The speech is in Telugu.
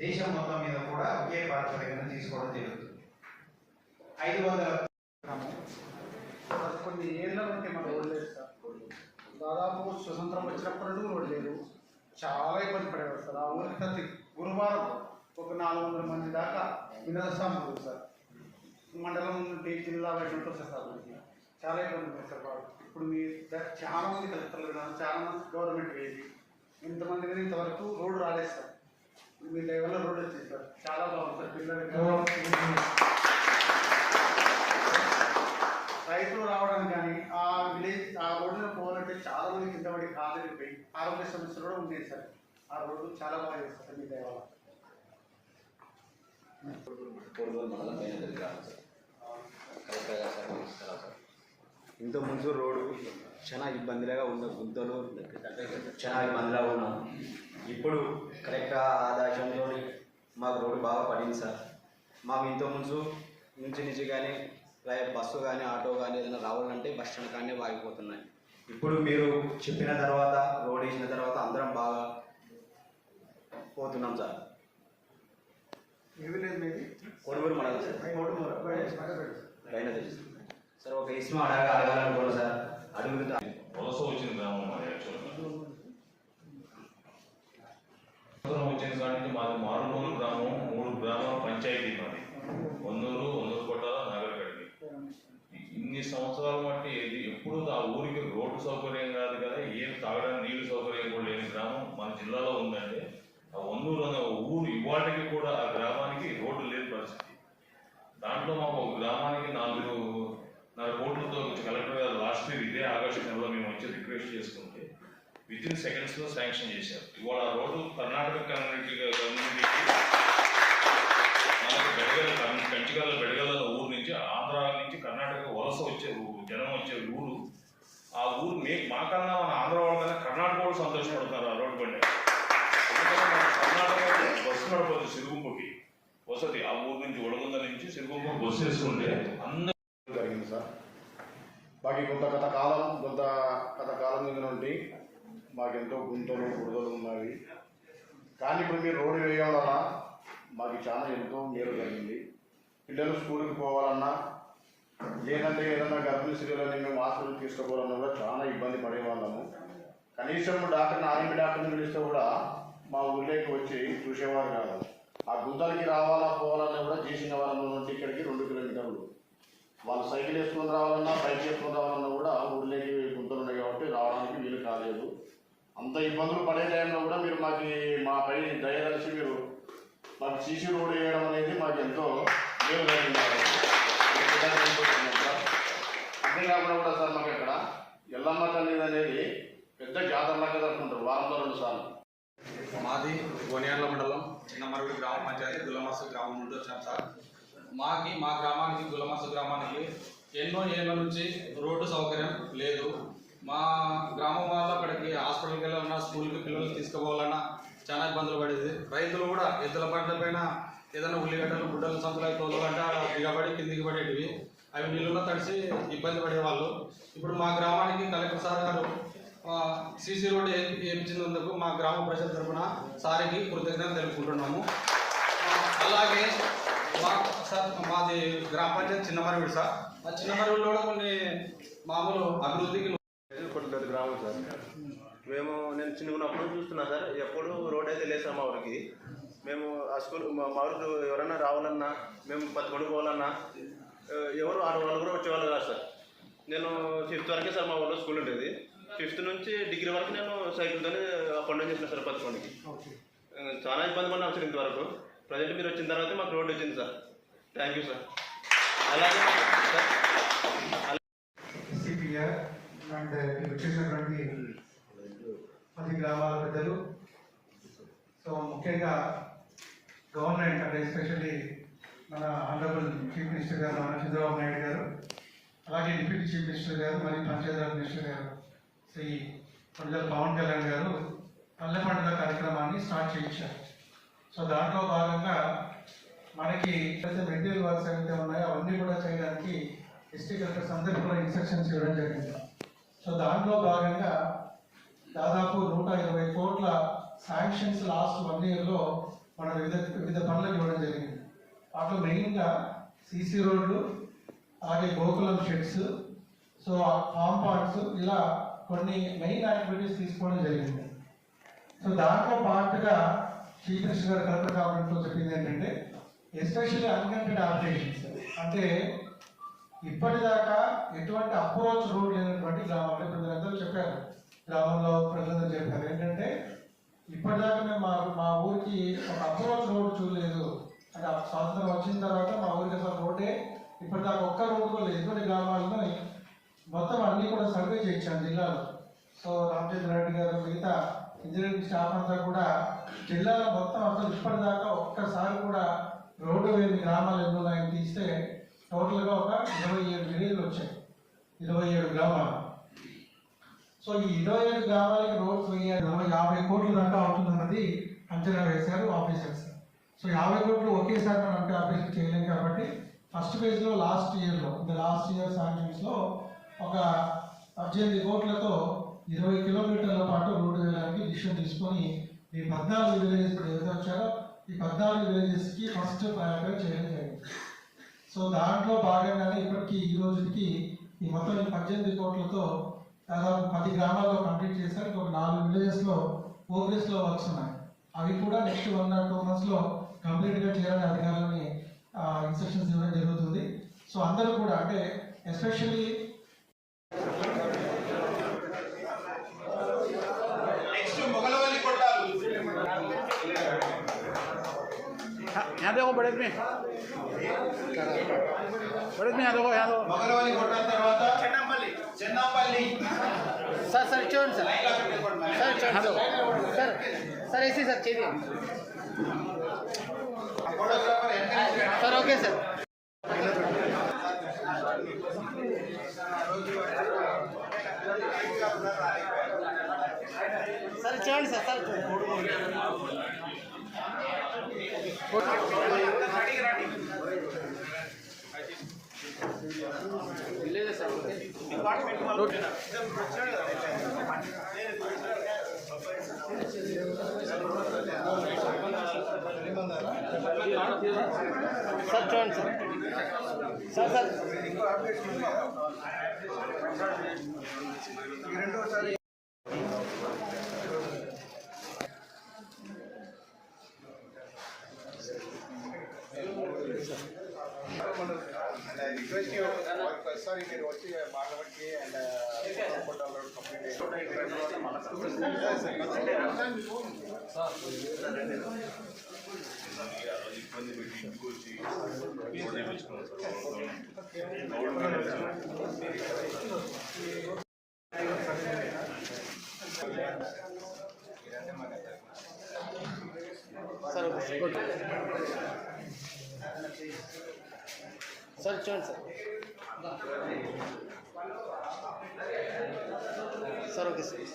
దేశం మొత్తం మీద కూడా ఒకే ప్రాతిపదికన తీసుకోవడం జరుగుతుంది. ఐదు వందల కొన్ని ఏళ్ళ నుండి మన రోడ్లు లేదు సార్ దాదాపు స్వతంత్రం వచ్చినప్పటి నుండి రోడ్ లేదు చాలా ఇబ్బంది పడేవారు సార్. ఆ ఊరికి ప్రతి గురువారం ఒక నాలుగు వందల మంది దాకా వినోదస్వామి సార్. మండలం నుండి జిల్లా బయట ఉంటుంది సార్. మనకి చాలా ఇబ్బంది ఉంది సార్ వాళ్ళు. ఇప్పుడు మీ చాలా మంది కలెక్టర్లు చాలా మంది గవర్నమెంట్ వేసి ఇంతమంది ఇంతవరకు రోడ్డు రాలేదు సార్. మీ దయవల్ల రోడ్డు వచ్చింది సార్ చాలా బాగుంది సార్ పిల్లలకి రైతులు రావడానికి కానీ ఆ విలేజ్ ఆ రోడ్డులో పోవాలంటే చాలా మంది కింద పడి తిరిగిపోయి ఆరోగ్య సమస్యలు కూడా ఉన్నాయి సార్ ఆ రోడ్డు చాలా బాగా చేస్తారు సార్ మీ దయ వల్ల కొడుగోలు మండలం పైన గ్రామం సార్ ఇంత ముందు రోడ్డు చాలా ఇబ్బందిగా ఉన్న గుంతలు చాలా ఇబ్బందిగా ఉన్నాం. ఇప్పుడు కరెక్ట్గా ఆదాయంలో మాకు రోడ్డు బాగా పడింది సార్. మాకు ఇంత ముందు నుంచి నుంచి కానీ బస్సు కానీ ఆటో కానీ ఏదైనా రావాలంటే బస్ స్టాండ్ కానీ ఆగిపోతున్నాయి ఇప్పుడు మీరు చెప్పిన తర్వాత రోడ్ వేసిన తర్వాత అందరం బాగా పోతున్నాం సార్. కొడుగురు మండలం సార్ కోడుమూర. పక్కపేట. పైన తెలుసు సార్ ఒక అడగా అడగాలనుకోండి సార్. అడుగుతా వలస వచ్చిన గ్రామం మాది యాక్చువల్గా వచ్చిన కాడి మాది మారుమూరు గ్రామం మూడు గ్రామాల పంచాయతీ మాది. వందూరు వందూరు కొట్టాల నాగరగడ్డి ఇన్ని సంవత్సరాల మట్టి ఇది ఎప్పుడు ఆ ఊరికి రోడ్డు సౌకర్యం కాదు కదా ఏం తాగడానికి నీళ్ళు సౌకర్యం కూడా లేని గ్రామం మన జిల్లాలో ఉందండి. ఆ వందూరు అనే ఊరు ఇవాటికి కూడా ఆ గ్రామానికి రోడ్డు లేని పరిస్థితి. దాంట్లో మాకు ఒక గ్రామానికి నాలుగు కోట్లతో కలెక్టర్ గారు లాస్ట్ ఇయర్ మేము వచ్చి రిక్వెస్ట్ చేసుకుంటే విత్ ఇన్ సెకండ్స్లో శాంక్షన్ చేశారు. ఇవాళ ఆ రోడ్డు కర్ణాటక కమ్యూనిటీ కమ్యూనిటీ మనకు బెడగల కంచిగల బెడగల ఊరు నుంచి ఆంధ్ర నుంచి కర్ణాటక వలస వచ్చే ఊరు జనం వచ్చే ఊరు. ఆ ఊరు మే మాకన్నా మన ఆంధ్ర వాళ్ళకన్నా కర్ణాటక వాళ్ళు సంతోషపడుతున్నారు ఆ రోడ్డు బండి. కర్ణాటక బస్సు నడపదు సిరుగుంపుకి వసతి ఆ ఊరు నుంచి ఒడగుంద నుంచి సిరుగుంపు బస్సు వేసుకుంటే అందరూ మాకు కొంత గత కాలం కొంత గత కాలం మీద నుండి మాకెంతో గుంతలు బురదలు ఉన్నవి కానీ ఇప్పుడు మీరు రోడ్డు వేయడం వలన మాకు చాలా ఎంతో మేలు జరిగింది. పిల్లలు స్కూల్కి పోవాలన్నా లేదంటే ఏదన్నా గర్భిణీ స్త్రీలని మేము హాస్పిటల్ తీసుకుపోవాలన్నా కూడా చాలా ఇబ్బంది పడేవాళ్ళము. కనీసం డాక్టర్ని ఆర్మీ డాక్టర్ని పిలిస్తే కూడా మా ఊళ్ళోకి వచ్చి చూసేవారు కాదు. ఆ గుంతలకి రావాలా పోవాలన్నా కూడా జీసింగవరం నుండి ఇక్కడికి రెండు కిలోమీటర్లు. వాళ్ళు సైకిల్ వేసుకొని రావాలన్నా బైక్ వేసుకొని రావాలన్నా కూడా ఊళ్ళోకి గుంతలు ఉన్నాయి కాబట్టి రావడానికి వీలు కాలేదు. అంత ఇబ్బందులు పడే టైంలో కూడా మీరు మాకు మా పై దయదలిచి మీరు మాకు సీసీ రోడ్ వేయడం అనేది మాకు ఎంతో మేలు జరిగింది అంతేకాకుండా కూడా సార్ మాకు ఇక్కడ ఎల్లమ్మ తల్లి అనేది పెద్ద జాతరలాగా జరుపుకుంటారు వారంలో రెండు సార్లు. మాది గోనియాల మండలం చిన్నమరుడి గ్రామ పంచాయతీ గులమర్సు గ్రామం నుండి వచ్చాం సార్. మాకి మా గ్రామానికి గులమర్సు గ్రామానికి ఎన్నో ఏళ్ళ నుంచి రోడ్డు సౌకర్యం లేదు. మా గ్రామం వాళ్ళు అక్కడికి హాస్పిటల్కి వెళ్ళాలన్నా స్కూల్కి పిల్లలు తీసుకుపోవాలన్నా చాలా ఇబ్బందులు పడేది. రైతులు కూడా ఎద్దుల పంట పైన ఏదైనా ఉల్లిగడ్డలు గుడ్డలు సంతులు తోలాలంటే దిగబడి కిందికి పడేటివి. అవి నీళ్ళలో తడిసి ఇబ్బంది పడేవాళ్ళు. ఇప్పుడు మా గ్రామానికి కలెక్టర్ సార్ గారు సీసీ రోడ్ వేయించినందుకు మా గ్రామ ప్రజల తరఫున సారికి కృతజ్ఞతలు తెలుపుకుంటున్నాము. అలాగే మా సార్ మాది గ్రామ పంచాయతీ చిన్నమరివిడి సార్. ఆ చిన్నమరివిడిలో కూడా కొన్ని మామూలు అభివృద్ధికి కొట్టుకోదు గ్రామం సార్. మేము నేను చిన్నగున్నప్పుడు చూస్తున్నా సార్ ఎప్పుడు రోడ్ అయితే లేదు సార్ మా ఊరికి. మేము ఆ స్కూల్ మా మా ఊరికి ఎవరైనా రావాలన్నా మేము పదకొండు పోవాలన్నా ఎవరు ఆరు వాళ్ళు కూడా వచ్చేవాళ్ళు కాదు సార్. నేను ఫిఫ్త్ వరకే సార్ మా ఊళ్ళో స్కూల్ ఉండేది. ఫిఫ్త్ నుంచి డిగ్రీ వరకు నేను సైకిల్తోనే అప్ అండ్ డౌన్ చేసిన సార్ పదకొండుకి ఓకే. ఆ, చాలా ఇబ్బంది పడినాం సార్ ఇంతవరకు. ప్రజెంట్ మీరు వచ్చిన తర్వాత మాకు రోడ్ వచ్చింది సార్. థ్యాంక్ యూ సార్ అలాగే సిపిఆర్ అండ్ వచ్చేసినటువంటి పది గ్రామాల పెద్దలు. సో ముఖ్యంగా గవర్నమెంట్ అంటే ఎస్పెషల్లీ మన ఆనరబుల్ చీఫ్ మినిస్టర్ గారు మన చంద్రబాబు నాయుడు గారు అలాగే డిప్యూటీ చీఫ్ మినిస్టర్ గారు మరియు పంచాయతీరాజ్ మినిస్టర్ గారు శ్రీ కొండల పవన్ కళ్యాణ్ గారు పల్లె పండుగ కార్యక్రమాన్ని స్టార్ట్ చేయించారు. సో దాంట్లో భాగంగా మనకి మెటీరియల్ వర్క్స్ ఏవైతే ఉన్నాయో అవన్నీ కూడా చేయడానికి డిస్ట్రిక్ట్ కలెక్టర్స్ అందరికీ కూడా ఇన్స్ట్రక్షన్స్ ఇవ్వడం జరిగింది. సో దాంట్లో భాగంగా దాదాపు నూట ఇరవై కోట్ల శాంక్షన్స్ లాస్ట్ వన్ ఇయర్లో మన వివిధ వివిధ పనులకు ఇవ్వడం జరిగింది. వాటిలో మెయిన్గా సీసీ రోడ్లు అలాగే గోకులం షెడ్స్ సో కాంపౌండ్స్ ఇలా కొన్ని మెయిన్ యాక్టివిటీస్ తీసుకోవడం జరిగింది. సో దాంట్లో పార్ట్గా శ్రీకృష్ణ గారు కలెక్టర్ కావడంతో చెప్పింది ఏంటంటే ఎస్పెషల్లీ అన్కంటెడ్ ఆపరేషన్స్. అంటే ఇప్పటిదాకా ఎటువంటి అప్రోచ్ రోడ్ లేనటువంటి గ్రామాలు ఇప్పుడు మీరందరూ చెప్పారు గ్రామంలో ప్రజలందరూ చెప్పారు. ఏంటంటే ఇప్పటిదాకా మేము మా మా ఊరికి ఒక అప్రోచ్ రోడ్ చూడలేదు. అంటే ఆ స్వాతంత్రం వచ్చిన తర్వాత మా ఊరికి అసలు రోడ్డే ఇప్పటిదాకా ఒక్క రోడ్డు కూడా లేదు. ఇటువంటి గ్రామాలను మొత్తం అన్నీ కూడా సర్వే చేయించాను జిల్లాలో. సో రామచంద్ర రెడ్డి గారు మిగతా ఇంజనీరింగ్ స్టాఫ్ అంతా కూడా జిల్లాలో మొత్తం అసలు ఇప్పటిదాకా ఒక్కసారి కూడా రోడ్డు లేని గ్రామాలు ఎన్ని ఉన్నాయని తీస్తే టోటల్గా ఒక ఇరవై ఏడు విలేజ్లు వచ్చాయి. ఇరవై ఏడు గ్రామాలు. సో ఈ ఇరవై ఏడు గ్రామాలకి రోడ్స్ వేయాలి యాభై కోట్ల దాకా అవుతుందన్నది అంచనా వేశారు ఆఫీసర్స్. సో యాభై కోట్లు ఒకేసారి మనం అంటే ఆపరేషన్ చేయలేం కాబట్టి ఫస్ట్ ఫేజ్లో లాస్ట్ ఇయర్లో ద లాస్ట్ ఇయర్ శాంక్షన్స్లో ఒక పద్దెనిమిది కోట్లతో ఇరవై కిలోమీటర్ల పాటు రోడ్డు వేయడానికి డిసిషన్ తీసుకొని ఈ పద్నాలుగు విలేజెస్ ఇప్పుడు ఏదైతే వచ్చారో ఈ పద్నాలుగు విలేజెస్కి ఫస్ట్ ప్రయారిటీ చేయడం జరిగింది. సో దాంట్లో భాగంగానే ఇప్పటికీ ఈ రోజుకి ఈ మొత్తం పద్దెనిమిది కోట్లతో దాదాపు పది గ్రామాల్లో కంప్లీట్ చేశారు. ఇంకొక నాలుగు విలేజెస్లో ప్రోగ్రెస్లో వర్క్స్ ఉన్నాయి. అవి కూడా నెక్స్ట్ వన్ ఆర్ టూ మంత్స్లో కంప్లీట్గా చేయాలని అధికారులని ఇన్స్ట్రక్షన్స్ ఇవ్వడం జరుగుతుంది. సో అందరూ కూడా అంటే ఎస్పెషల్లీ देखो बड़े में। बड़े में देखो यहाँ सर सर चोन सर। सर चोन सर। सर ऐसी सर चाहिए sir okay sir. Sir चोन sir sir sir okay sir sir చూడండి సార్ సార్ చూడండి విలేజ్ సార్ ఓకే ఒకసారి మీరు వచ్చి బాలబడికి అండ్ ఫోటోలు complete sir okay sir sir చూడండి సార్ సార్ ఓకే సార్